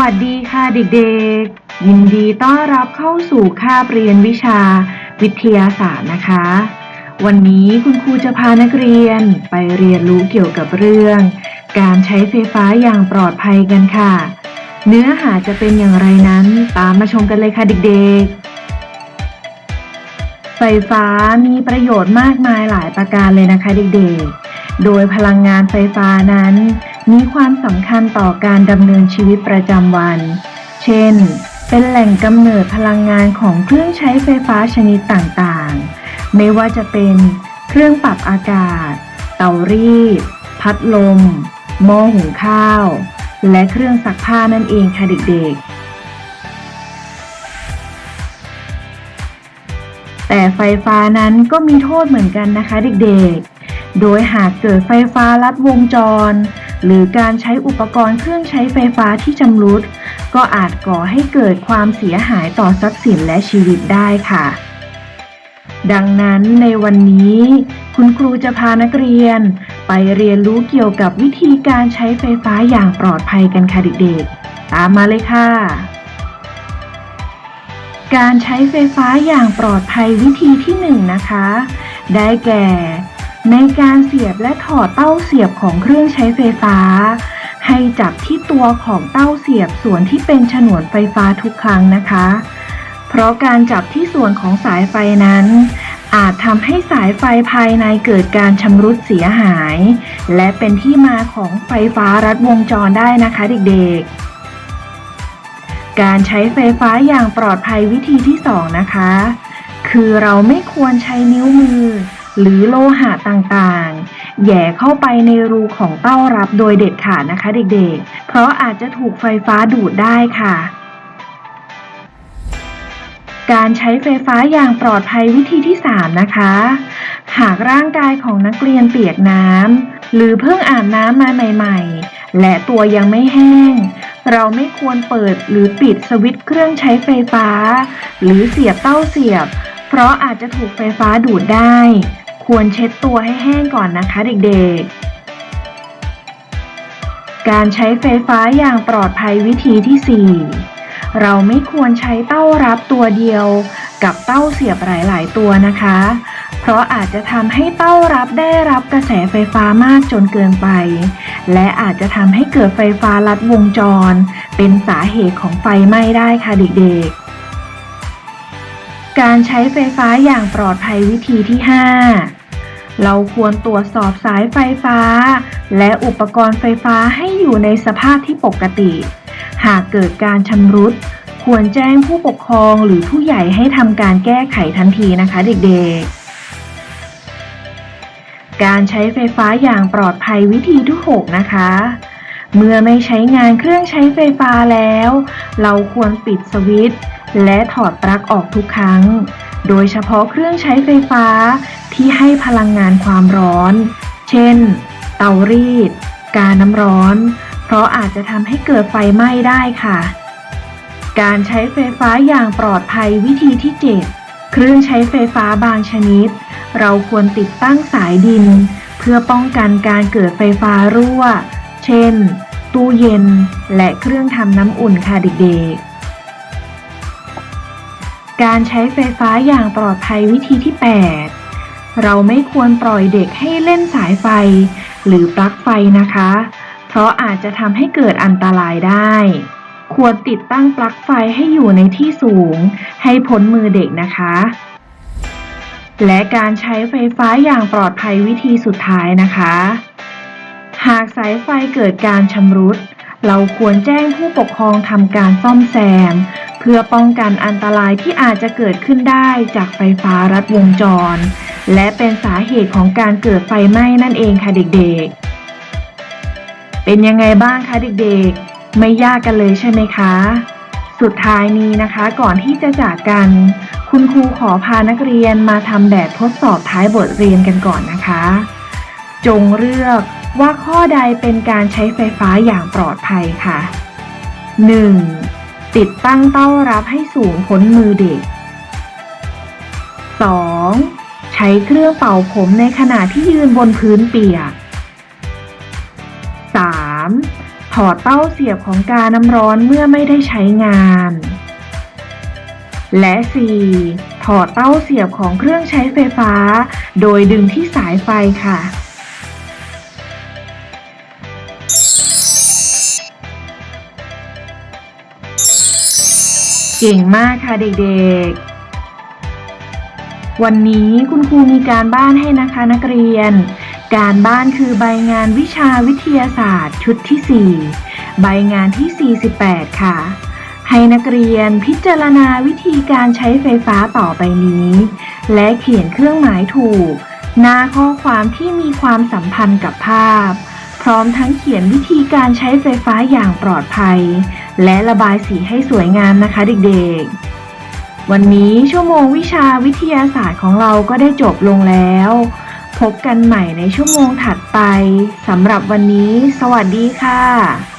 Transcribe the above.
วัสดีค่ะเด็กๆ ยินดีต้อนรับเข้าสู่คาบเรียนวิชา วิทยาศาสตร์นะคะ วันนี้คุณครูจะพานักเรียนไปเรียนรู้เกี่ยวกับเรื่อง การใช้ไฟฟ้าอย่างปลอดภัยกันค่ะ เนื้อหาจะเป็นอย่างไรนั้นตามมาชมกันเลยค่ะเด็กๆ ไฟฟ้ามีประโยชน์มากมายหลายประการเลยนะคะเด็กๆ โดยพลังงานไฟฟ้านั้น มีความสำคัญต่อการดำเนินชีวิตประจำวัน เช่น เป็นแหล่งกำเนิดพลังงานของเครื่องใช้ไฟฟ้าชนิดต่างๆ ไม่ว่าจะเป็นเครื่องปรับอากาศ เตารีด พัดลม หม้อหุงข้าว และเครื่องซักผ้านั่นเองค่ะเด็กๆแต่ไฟฟ้านั้นก็มีโทษเหมือนกันนะคะเด็กๆ โดยหากเกิดไฟฟ้าลัดวงจร หรือการใช้อุปกรณ์เครื่องใช้ไฟฟ้าที่ชำรุด ก็อาจก่อให้เกิดความเสียหายต่อทรัพย์สินและชีวิตได้ค่ะ ดังนั้นในวันนี้ คุณครูจะพานักเรียน ไปเรียนรู้เกี่ยวกับวิธีการใช้ไฟฟ้าอย่างปลอดภัยกันค่ะเด็กๆ ตามมาเลยค่ะ การใช้ไฟฟ้าอย่างปลอดภัยวิธีที่หนึ่งนะคะ ได้แก่ ในการเสียบและถอดเต้าเสียบของเครื่องใช้ไฟฟ้า ให้จับที่ตัวของเต้าเสียบส่วนที่เป็นฉนวนไฟฟ้าทุกครั้งนะคะ เพราะการจับที่ส่วนของสายไฟนั้น อาจทำให้สายไฟภายในเกิดการชำรุดเสียหาย และเป็นที่มาของไฟฟ้ารัดวงจรได้นะคะเด็กๆการใช้ไฟฟ้าอย่างปลอดภัยวิธีที่ 2 นะคะ คือเราไม่ควรใช้นิ้วมือ หรือโลหะต่างๆ แย่เข้าไปในรูของเต้ารับโดยเด็ดขาดนะคะเด็กๆ เพราะอาจจะถูกไฟฟ้าดูดได้ค่ะ การใช้ไฟฟ้าอย่างปลอดภัยวิธีที่ 3 นะคะ หากร่างกายของนักเรียนเปียกน้ำหรือเพิ่งอาบน้ำมาใหม่ ๆ และตัวยังไม่แห้งเราไม่ควรเปิดหรือปิดสวิตช์เครื่องใช้ไฟฟ้า หรือเสียบเต้าเสียบ เพราะอาจจะถูกไฟฟ้าดูดได้ ควรเช็ดตัวให้แห้งก่อนนะคะเด็กๆ การใช้ไฟฟ้าอย่างปลอดภัยวิธีที่ 4 เราไม่ควรใช้เต้ารับตัวเดียว กับเต้าเสียบหลายๆ ตัวนะคะ เพราะอาจจะทำให้เต้ารับได้รับกระแสไฟฟ้ามากจนเกินไป และอาจจะทำให้เกิดไฟฟ้าลัดวงจร เป็นสาเหตุของไฟไหม้ได้ค่ะเด็กๆ การใช้ไฟฟ้าอย่างปลอดภัยวิธีที่ 5 เราควรตรวจสอบสายไฟฟ้า และอุปกรณ์ไฟฟ้าให้อยู่ในสภาพที่ปกติ หากเกิดการชำรุด ควรแจ้งผู้ปกครองหรือผู้ใหญ่ให้ทำการแก้ไขทันทีนะคะเด็กๆ การใช้ไฟฟ้าอย่างปลอดภัยวิธีที่ 6 นะคะเมื่อไม่ใช้งานเครื่องใช้ไฟฟ้าแล้ว เราควรปิดสวิตช์ และถอดปลั๊กออกทุกครั้ง โดยเฉพาะเครื่องใช้ไฟฟ้าที่ให้พลังงานความร้อน เช่น เตารีด กาน้ำร้อน เพราะอาจจะทำให้เกิดไฟไหม้ได้ค่ะ การใช้ไฟฟ้าอย่างปลอดภัยวิธีที่ 7 เครื่องใช้ไฟฟ้าบางชนิด เราควรติดตั้งสายดิน เพื่อป้องกันการเกิดไฟฟ้ารั่ว เช่น ตู้เย็น และเครื่องทำน้ำอุ่นค่ะเด็กๆ การใช้ไฟฟ้าอย่างปลอดภัยวิธีที่ 8 เราไม่ควรปล่อยเด็กให้เล่นสายไฟ หรือปลั๊กไฟนะคะ เพราะอาจจะทำให้เกิดอันตรายได้ ควรติดตั้งปลั๊กไฟให้อยู่ในที่สูง ให้พ้นมือเด็กนะคะ และการใช้ไฟฟ้าอย่างปลอดภัยวิธีสุดท้ายนะคะ หากสายไฟเกิดการชำรุด เราควรแจ้งผู้ปกครองทำการซ่อมแซม เพื่อป้องกันอันตรายที่อาจจะเกิดขึ้นได้จากไฟฟ้ารัดวงจร และเป็นสาเหตุของการเกิดไฟไหม้นั่นเองค่ะเด็กๆ เป็นยังไงบ้างคะเด็กๆ ไม่ยากกันเลยใช่ไหมคะ สุดท้ายนี้นะคะก่อนที่จะจากกัน คุณครูขอพานักเรียนมาทำแบบทดสอบท้ายบทเรียนกันก่อนนะคะ จงเลือก ว่าข้อใดเป็นการใช้ไฟฟ้าอย่างปลอดภัยค่ะ 1. ติดตั้งเต้ารับให้สูงพ้นมือเด็ก 2. ใช้เครื่องเป่าผมในขณะที่ยืนบนพื้นเปียก 3. ถอดเต้าเสียบของกาน้ำร้อนเมื่อไม่ได้ใช้งาน และ 4. ถอดเต้าเสียบของเครื่องใช้ไฟฟ้า โดยดึงที่สายไฟค่ะ เก่งมากค่ะเด็กๆ วันนี้คุณครูมีการบ้านให้นะคะนักเรียน การบ้านคือใบงานวิชาวิทยาศาสตร์ชุดที่ 4 ใบงานที่ 48 ค่ะ ให้นักเรียนพิจารณาวิธีการใช้ไฟฟ้าต่อไปนี้ และเขียนเครื่องหมายถูก หน้าข้อความที่มีความสัมพันธ์กับภาพ พร้อมทั้งเขียนวิธีการใช้ไฟฟ้าอย่างปลอดภัย และระบายสีให้สวยงามนะคะเด็กๆ วันนี้ชั่วโมงวิชาวิทยาศาสตร์ของเราก็ได้จบลงแล้ว พบกันใหม่ในชั่วโมงถัดไปสำหรับวันนี้ สวัสดีค่ะ